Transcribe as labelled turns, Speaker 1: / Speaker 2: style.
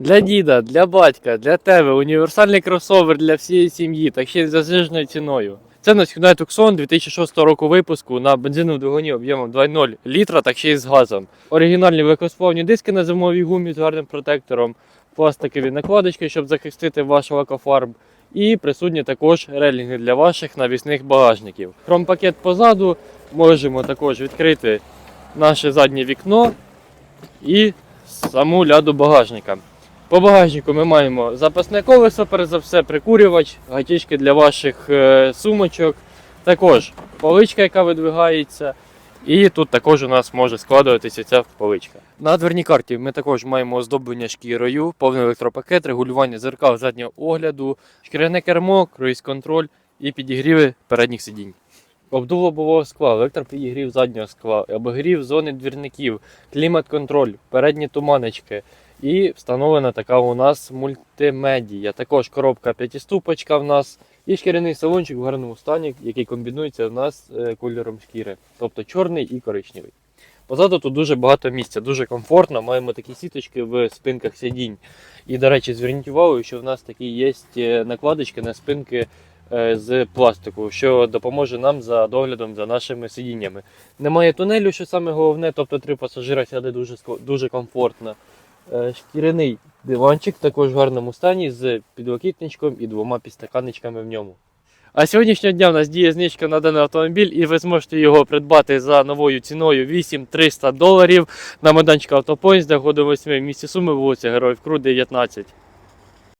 Speaker 1: Для діда, для батька, для тебе універсальний кросовер для всієї сім'ї, та ще й за зниженою ціною. Це на Hyundai Tucson 2006 року випуску на бензиновому двигуні об'ємом 2.0 літра, так ще й з газом. Оригінальні легкосплавні диски на зимовій гумі з гарним протектором, пластикові накладочки, щоб захистити ваш лакофарб. І присутні також релінги для ваших навісних багажників. Хромпакет позаду можемо також відкрити наше заднє вікно і саму ляду багажника. По багажнику ми маємо запасне колесо, перш за все, прикурювач, гатічки для ваших е, сумочок, також поличка, яка видвигається. І тут також у нас може складуватися ця поличка. На дверній карті ми також маємо оздоблення шкірою, повний електропакет, регулювання зеркал заднього огляду, шкіряне кермо, круїз-контроль і підігріви передніх сидінь. Обдув лобового скла, електропідігрів заднього скла, обігрів зони двірників, клімат-контроль, передні туманочки. І встановлена така у нас мультимедія. Також коробка п'ятиступочка в нас і шкіряний салончик в гарному стані, який комбінується в нас е, кольором шкіри, тобто чорний і коричневий. Позаду тут дуже багато місця, дуже комфортно. Маємо такі сіточки в спинках сидінь. І, до речі, зверніть увагу, що в нас такі є е, накладочки на спинки з пластику, що допоможе нам за доглядом за нашими сидіннями. Немає тунелю, що саме головне, тобто три пасажира сяде дуже, дуже комфортно. Е, Шкіряний диванчик також в гарному стані з підлокітничком і двома підстаканничками в ньому. А сьогоднішнього дня в нас діє знижка на даний автомобіль, і ви зможете його придбати за новою ціною 8300 доларів на майданчику Автопоїзд, де году 8 в місті Суми, вулиця Героїв Крут, 19.